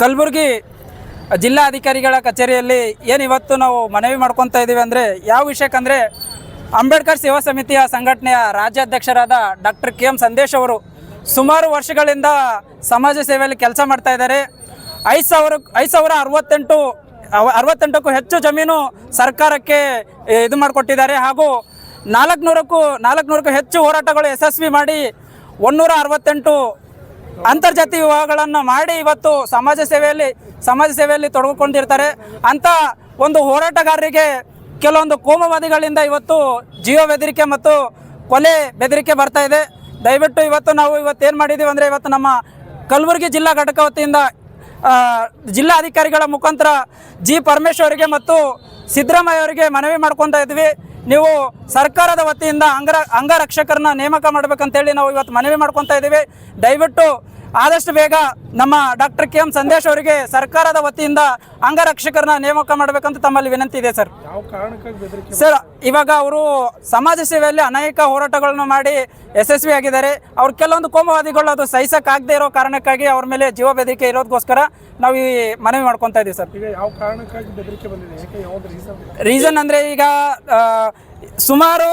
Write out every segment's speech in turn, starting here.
ಕಲಬುರಗಿ ಜಿಲ್ಲಾಧಿಕಾರಿಗಳ ಕಚೇರಿಯಲ್ಲಿ ಏನು ಇವತ್ತು ನಾವು ಮನವಿ ಮಾಡ್ಕೊತಾ ಇದ್ದೀವಿ ಅಂದರೆ, ಯಾವ ವಿಷಯಕ್ಕಂದರೆ ಅಂಬೇಡ್ಕರ್ ಸೇವಾ ಸಮಿತಿಯ ಸಂಘಟನೆಯ ರಾಜ್ಯಾಧ್ಯಕ್ಷರಾದ ಡಾಕ್ಟರ್ ಕೆ ಎಂ ಸಂದೇಶ್ ಅವರು ಸುಮಾರು ವರ್ಷಗಳಿಂದ ಸಮಾಜ ಸೇವೆಯಲ್ಲಿ ಕೆಲಸ ಮಾಡ್ತಾ ಇದ್ದಾರೆ. ಐದು ಸಾವಿರ ಐದು ಸಾವಿರ ಅರವತ್ತೆಂಟು ಅರವತ್ತೆಂಟಕ್ಕೂ ಹೆಚ್ಚು ಜಮೀನು ಸರ್ಕಾರಕ್ಕೆ ಇದು ಮಾಡಿಕೊಟ್ಟಿದ್ದಾರೆ. ಹಾಗೂ ನಾಲ್ಕುನೂರಕ್ಕೂ ನಾಲ್ಕುನೂರಕ್ಕೂ ಹೆಚ್ಚು ಹೋರಾಟಗಳು ಯಶಸ್ವಿ ಮಾಡಿ ಒನ್ನೂರ ಅರವತ್ತೆಂಟು ಅಂತರ್ಜಾತಿ ವಿವಾಹಗಳನ್ನು ಮಾಡಿ ಇವತ್ತು ಸಮಾಜ ಸೇವೆಯಲ್ಲಿ ಸಮಾಜ ಸೇವೆಯಲ್ಲಿ ತೊಡಗಿಕೊಂಡಿರ್ತಾರೆ. ಅಂತ ಒಂದು ಹೋರಾಟಗಾರರಿಗೆ ಕೆಲವೊಂದು ಕೋಮವಾದಿಗಳಿಂದ ಇವತ್ತು ಜೀವ ಬೆದರಿಕೆ ಮತ್ತು ಕೊಲೆ ಬೆದರಿಕೆ ಬರ್ತಾ ಇದೆ. ದಯವಿಟ್ಟು ಇವತ್ತು ನಾವು ಇವತ್ತು ಏನು ಮಾಡಿದ್ದೀವಿ ಅಂದರೆ ಇವತ್ತು ನಮ್ಮ ಕಲಬುರಗಿ ಜಿಲ್ಲಾ ಘಟಕ ವತಿಯಿಂದ ಜಿಲ್ಲಾಧಿಕಾರಿಗಳ ಮುಖಾಂತರ ಜಿ ಪರಮೇಶ್ವರಿಗೆ ಮತ್ತು ಸಿದ್ದರಾಮಯ್ಯ ಅವರಿಗೆ ಮನವಿ ಮಾಡ್ಕೊತಾ ಇದ್ವಿ. ನೀವು ಸರ್ಕಾರದ ವತಿಯಿಂದ ಅಂಗರ ಅಂಗರಕ್ಷಕರನ್ನ ನೇಮಕ ಮಾಡ್ಬೇಕಂತೇಳಿ ನಾವು ಇವತ್ತು ಮನವಿ ಮಾಡ್ಕೊತಾ ಇದ್ದೀವಿ ದಯವಿಟ್ಟು ಆದಷ್ಟು ಬೇಗ ನಮ್ಮ ಡಾಕ್ಟರ್ ಕೆ ಎಂ ಸಂದೇಶ್ ಅವರಿಗೆ ಸರ್ಕಾರದ ವತಿಯಿಂದ ಅಂಗರಕ್ಷಕರನ್ನ ನೇಮಕ ಮಾಡಬೇಕಂತ ತಮ್ಮಲ್ಲಿ ವಿನಂತಿ ಇದೆ ಸರ್. ಸರ್ ಇವಾಗ ಅವರು ಸಮಾಜ ಸೇವೆಯಲ್ಲಿ ಅನೇಕ ಹೋರಾಟಗಳನ್ನು ಮಾಡಿ ಯಶಸ್ವಿಯಾಗಿದ್ದಾರೆ ಅವ್ರ ಕೆಲವೊಂದು ಕೋಮವಾದಿಗಳು ಅದು ಸಹಿಸಕ್ಕಾಗದೇ ಇರೋ ಕಾರಣಕ್ಕಾಗಿ ಅವ್ರ ಮೇಲೆ ಜೀವ ಬೆದರಿಕೆ ಇರೋದಕ್ಕೋಸ್ಕರ ನಾವು ಈ ಮನವಿ ಮಾಡ್ಕೊತಾ ಇದ್ದೀವಿ ಸರ್. ರೀಸನ್ ಅಂದರೆ ಈಗ ಸುಮಾರು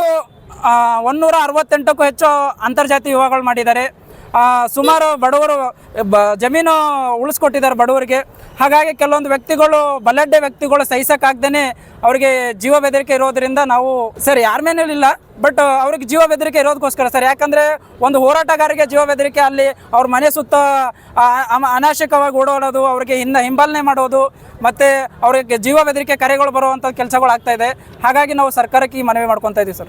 ಒನ್ನೂರ ಅರವತ್ತೆಂಟಕ್ಕೂ ಹೆಚ್ಚು ಅಂತರ್ಜಾತಿ ವಿವಾಹಗಳು ಮಾಡಿದ್ದಾರೆ. ಸುಮಾರು ಬಡವರು ಜಮೀನು ಉಳಿಸ್ಕೊಟ್ಟಿದ್ದಾರೆ ಬಡವರಿಗೆ. ಹಾಗಾಗಿ ಕೆಲವೊಂದು ವ್ಯಕ್ತಿಗಳು, ಬಲಡ್ಡೆ ವ್ಯಕ್ತಿಗಳು ಸಹಿಸಕ್ಕಾಗ್ದೇ ಅವರಿಗೆ ಜೀವ ಬೆದರಿಕೆ ಇರೋದ್ರಿಂದ ನಾವು, ಸರ್, ಯಾರ ಮೇಲೂ ಇಲ್ಲ, ಬಟ್ ಅವ್ರಿಗೆ ಜೀವ ಬೆದರಿಕೆ ಇರೋದಕ್ಕೋಸ್ಕರ ಸರ್. ಯಾಕಂದರೆ ಒಂದು ಹೋರಾಟಗಾರಿಗೆ ಜೀವ ಬೆದರಿಕೆ ಅಲ್ಲಿ ಅವ್ರ ಮನೆ ಸುತ್ತ ಅನಾಶಕವಾಗಿ ಓಡಾಡೋದು, ಅವ್ರಿಗೆ ಹಿಂದ ಹಿಂಬಾಲನೆ ಮಾಡೋದು, ಮತ್ತು ಅವ್ರಿಗೆ ಜೀವ ಬೆದರಿಕೆ ಕರೆಗಳು ಬರುವಂಥ ಕೆಲಸಗಳು ಆಗ್ತಾ ಇದೆ. ಹಾಗಾಗಿ ನಾವು ಸರ್ಕಾರಕ್ಕೆ ಈ ಮನವಿ ಮಾಡ್ಕೊತಾ ಇದ್ದೀವಿ ಸರ್.